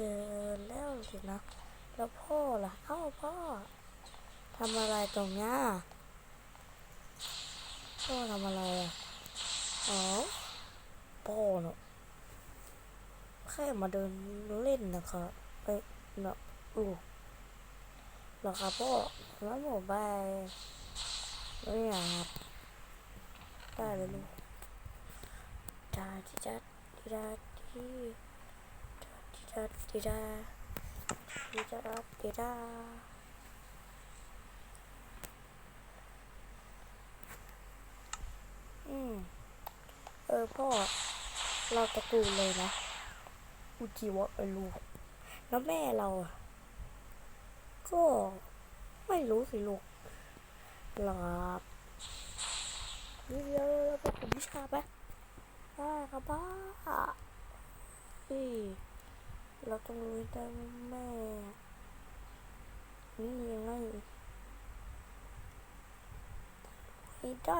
เจอแล้วสินะ แล้วพ่อล่ะ เอ้าพ่อทำอะไรตรงเนี้ยพ่อทำอะไรอะอ๋อพ่อเนอะแค่มาเดินเล่นนะครับเอ้ยเนอะลูกเหรอครับพ่อแล้วหมูบไม่อยากครับได้เลยลูกจ้าจิจ้าจิจ้าจิ จิจ้าจิจ้าจิจ้าจิจ้าอืม เออพ่อ เราตะกูลเลยนะอุจิวะเอลูแล้วแม่เราอะก็ไม่รู้สิลูกหรอกนี่เดี๋ยวเราไปผมวิชาไปได้ครับป้าพี่ เราต้องรู้ได้ว่าแม่นี่ยังไงให้ได้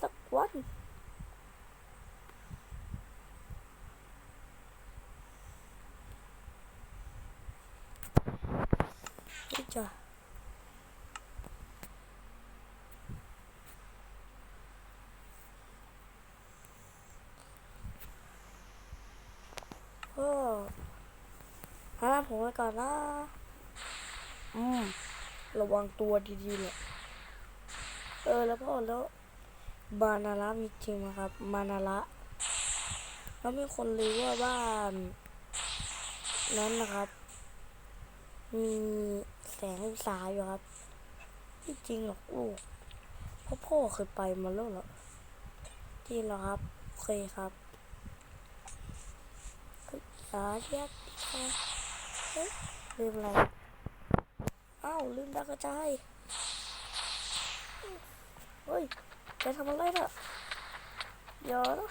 สักวันจ้ะโอ้ ฮะผมไปก่อนนะอืมระวังตัวดีๆเลยเออแล้วพ่อแล้วบานาระมีจริงไหมครับมานาระแล้วมีคนรู้ว่าบ้านนั้นนะครับ มีแสงอุตสาอยู่ครับไม่จริงหรอกลูกเพราะพ่อเคยไปมาแล้วเหรอจริงเหรอครับโอเคครับเฮ้ยสาเทียบเฮ้ย ลืมอะไร อ้าวลืมดาวกระจายเฮ้ยจะทำอะไรน่ะเดี๋ยวนะ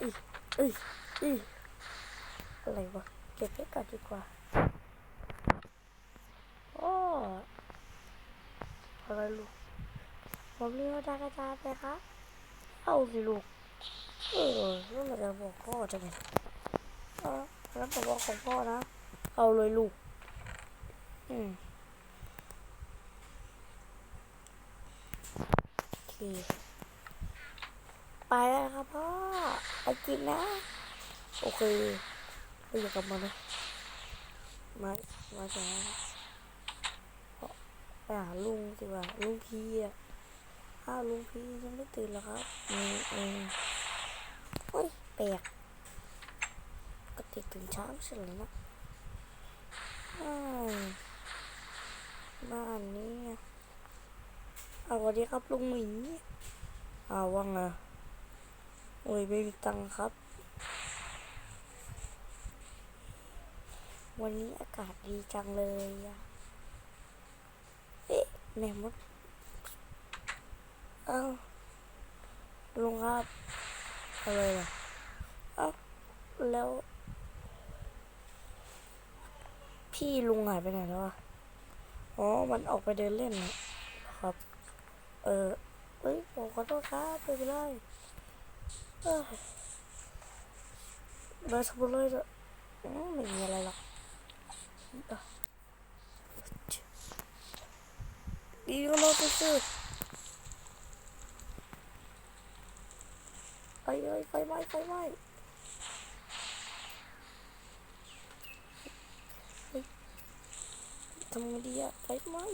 อีอีอีอะไรวะเก็บไว้ก่อนดีกว่าโอ้อะไรลูกผมเรียกว่าดากระจายไปครับเอาสิลูกเออแล้วเราจะบอกพ่อจะไงเออ แล้วจะบอกของพ่อนะ เอาเลยลูก อืมโอเค ไปแล้วครับพ่อ ไปกินนะ โอเคไปอยู่กับมันนะมามาจ้าไปหาลุงดีกว่าลุงพีอะอ้าวลุงพียังไม่ตื่นเหรอครับอืมอืมเฮ้ยแปลก กติตื่นเช้าไม่ใช่เหรอนะบ้านนี้เอาวัสดีครับลุงหมีอ้าว่าไงโอ้ยไม่มีตังครับ วันนี้อากาศดีจังเลยอะเอ๊ะแม่มดเอ้าลุงครับอะไรล่ะเอ้าแล้ว พี่ลุงหายไปไหนแล้วอะอ๋อ มันออกไปเดินเล่นนะครับ เออเอ้ยผมขอโทษครับไม่เป็นไรเอ้ยเดินทำเลยเถอะไม่มีอะไรหรอกดีก็รอซื่อไอ้เอ้ยไฟไหม้ไฟไหม้เฮ้ย ทำไงดีอะไฟไหม้